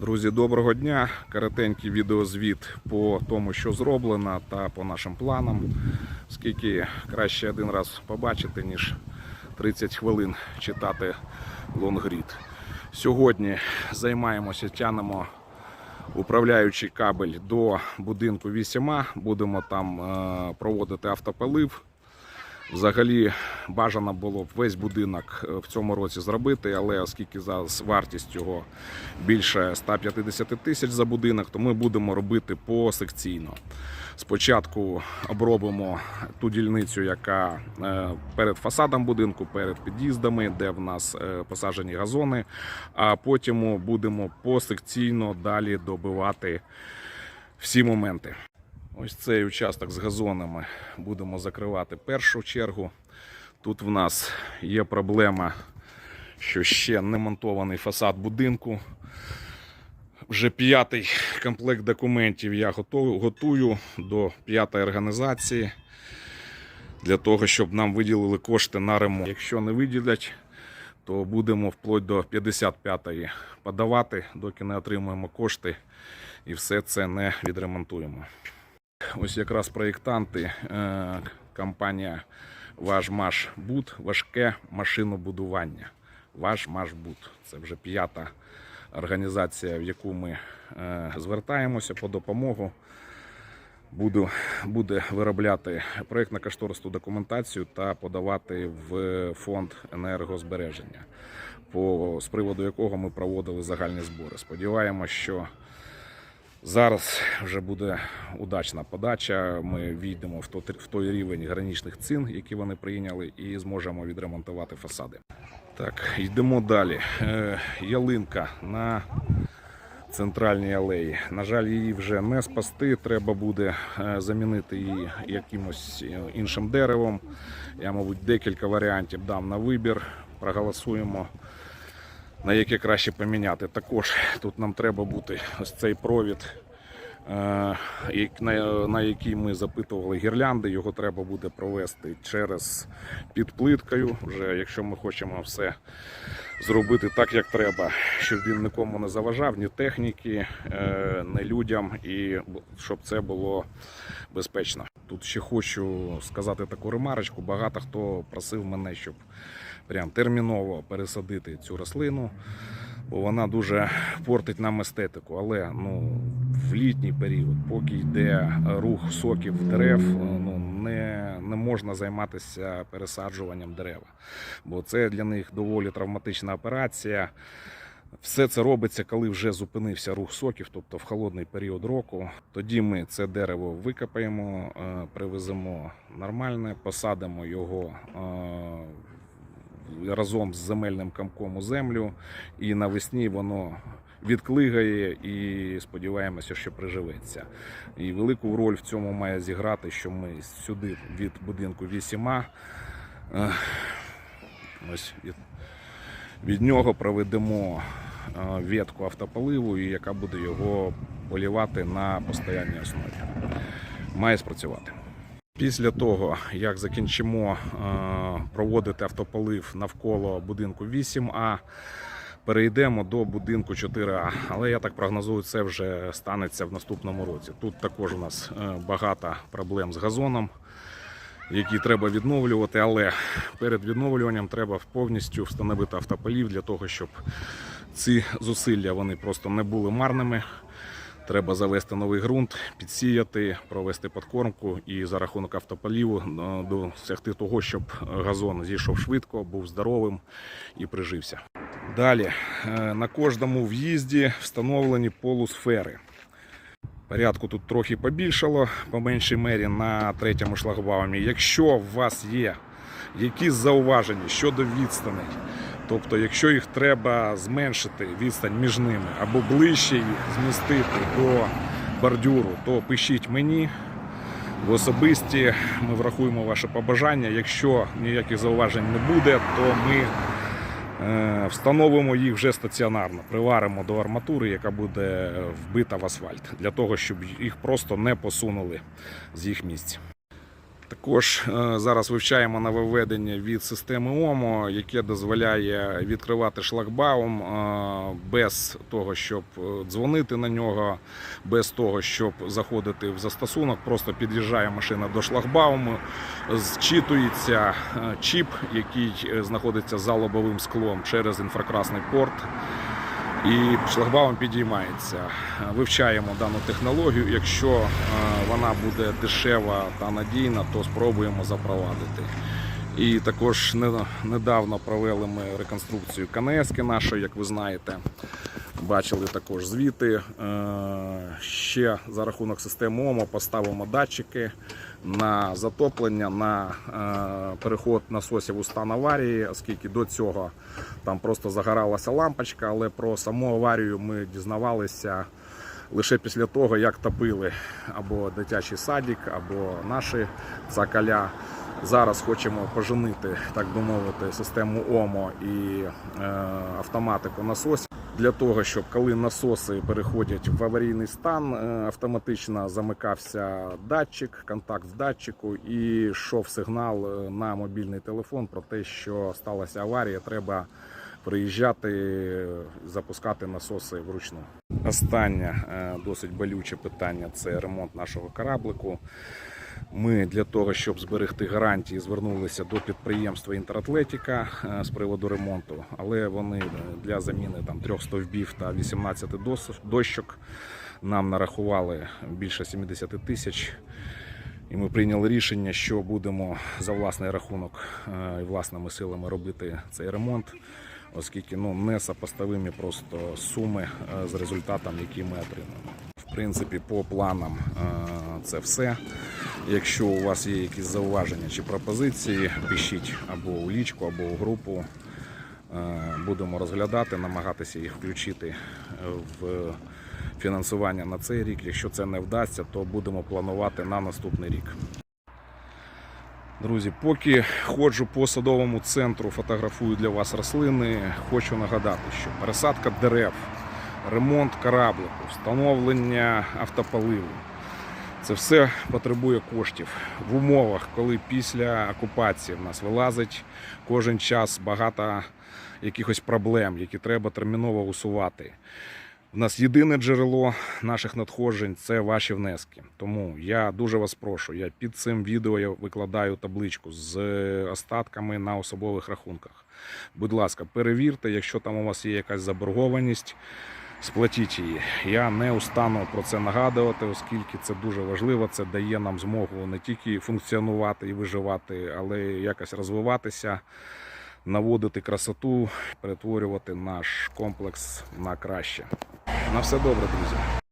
Друзі, доброго дня! Коротенький відеозвіт по тому, що зроблено, та по нашим планам. Оскільки краще один раз побачити, ніж 30 хвилин читати лонгрід. Сьогодні займаємося, тянемо управляючий кабель до будинку 8А. Будемо там е, проводити автополив. Взагалі бажано було б весь будинок е, в цьому році зробити, але оскільки зараз вартість його більше 150 тисяч за будинок, то ми будемо робити посекційно. Спочатку обробимо ту дільницю, яка е, перед фасадом будинку, перед під'їздами, де в нас е, посаджені газони, а потім будемо посекційно далі добивати всі моменти. Ось цей участок з газонами будемо закривати першу чергу. Тут в нас є проблема, що ще не монтований фасад будинку. Вже п'ятий комплект документів я готую до п'ятої організації для того, щоб нам виділили кошти на ремонт. Якщо не виділять, то будемо вплоть до 55-ї подавати, доки не отримаємо кошти і все це не відремонтуємо. Ось якраз проєктанти, е, компанія Важмаш Буд, важке машинобудування. Важмаш Буд. Це вже п'ята організація, в яку ми е, звертаємося по допомогу. Буду, буде виробляти проєктно-кошторисну документацію та подавати в фонд енергозбереження, по, з приводу якого ми проводили загальні збори. Сподіваємося, що Зараз вже буде удачна подача. Ми війдемо в той, рівень гранічних цін, які вони прийняли, і зможемо відремонтувати фасади. Так, йдемо далі. Е, ялинка на центральній алеї. На жаль, її вже не спасти. Треба буде е, замінити її якимось е, іншим деревом. Я, мабуть, декілька варіантів дам на вибір. Проголосуємо на яке краще поміняти. Також тут нам треба бути ось цей провід, на, на який ми запитували гірлянди. Його треба буде провести через під плиткою. Вже якщо ми хочемо все зробити так, як треба, щоб він нікому не заважав, ні техніки, е, ні людям, і щоб це було безпечно. Тут ще хочу сказати таку ремарочку. Багато хто просив мене, щоб прям терміново пересадити цю рослину, бо вона дуже портить нам естетику. Але ну, в літній період, поки йде рух соків дерев, ну, не, не можна займатися пересаджуванням дерева, бо це для них доволі травматична операція. Все це робиться, коли вже зупинився рух соків, тобто в холодний період року. Тоді ми це дерево викопаємо, е, привеземо нормальне, посадимо його е, разом з земельним камком у землю, і навесні воно відклигає і сподіваємося, що приживеться. І велику роль в цьому має зіграти, що ми сюди від будинку 8А е, ось від, від нього проведемо е, ветку автополиву, яка буде його полівати на постійній основі. Має спрацювати. Після того, як закінчимо е, проводити автополив навколо будинку 8А, перейдемо до будинку 4А. Але я так прогнозую, це вже станеться в наступному році. Тут також у нас е, багато проблем з газоном, які треба відновлювати. Але перед відновлюванням треба повністю встановити автополів для того, щоб ці зусилля вони просто не були марними. Треба завести новий ґрунт, підсіяти, провести подкормку і за рахунок автополіву е, досягти того, щоб газон зійшов швидко, був здоровим і прижився. Далі е, на кожному в'їзді встановлені полусфери. Порядку тут трохи побільшало, по меншій мері на третьому шлагбаумі. Якщо у вас є якісь зауваження щодо відстаней, тобто, якщо їх треба зменшити відстань між ними або ближче їх змістити до бордюру, то пишіть мені. В особисті ми врахуємо ваше побажання. Якщо ніяких зауважень не буде, то ми е, встановимо їх вже стаціонарно, приваримо до арматури, яка буде вбита в асфальт, для того, щоб їх просто не посунули з їх місць. Також е, зараз вивчаємо нововведення від системи ОМО, яке дозволяє відкривати шлагбаум е, без того, щоб е, дзвонити на нього, без того, щоб заходити в застосунок. Просто під'їжджає машина до шлагбауму, зчитується чіп, який знаходиться за лобовим склом через інфракрасний порт. І шлагбаум підіймається. Вивчаємо дану технологію. Якщо е, вона буде дешева та надійна, то спробуємо запровадити. І також недавно провели ми реконструкцію КНС нашої, як ви знаєте. Бачили також звіти. Е, Ще за рахунок системи ОМО поставимо датчики на затоплення, на е, переход насосів у стан аварії, оскільки до цього там просто загоралася лампочка, але про саму аварію ми дізнавалися лише після того, як топили або дитячий садик, або наші цакаля. Зараз хочемо поженити, так би мовити, систему ОМО і е, автоматику насосів для того, щоб коли насоси переходять в аварійний стан, е, автоматично замикався датчик, контакт в датчику і йшов сигнал е, на мобільний телефон про те, що сталася аварія. Треба приїжджати, запускати насоси вручну. Останнє е, досить болюче питання це ремонт нашого кораблику. Ми для того, щоб зберегти гарантії, звернулися до підприємства Інтератлетіка е, з приводу ремонту, але вони е, для заміни там трьох стовбів та 18 дощок нам нарахували більше 70 тисяч. І ми прийняли рішення, що будемо за власний рахунок е, і власними силами робити цей ремонт, оскільки ну, не сопоставимі просто суми з результатом, який ми отримаємо. В принципі, по планам це все. Якщо у вас є якісь зауваження чи пропозиції, пишіть або у лічку, або у групу. Е, Будемо розглядати, намагатися їх включити в фінансування на цей рік. Якщо це не вдасться, то будемо планувати на наступний рік. Друзі, поки ходжу по садовому центру, фотографую для вас рослини, хочу нагадати, що пересадка дерев, ремонт кораблику, встановлення автополиву. Це все потребує коштів в умовах, коли після окупації в нас вилазить кожен час багато якихось проблем, які треба терміново усувати. У нас єдине джерело наших надходжень це ваші внески. Тому я дуже вас прошу. Я під цим відео викладаю табличку з остатками на особових рахунках. Будь ласка, перевірте, якщо там у вас є якась заборгованість, сплатіть її. Я не устану про це нагадувати, оскільки це дуже важливо. Це дає нам змогу не тільки функціонувати і виживати, але й якось розвиватися, наводити красоту, перетворювати наш комплекс на краще. На все добре, друзі.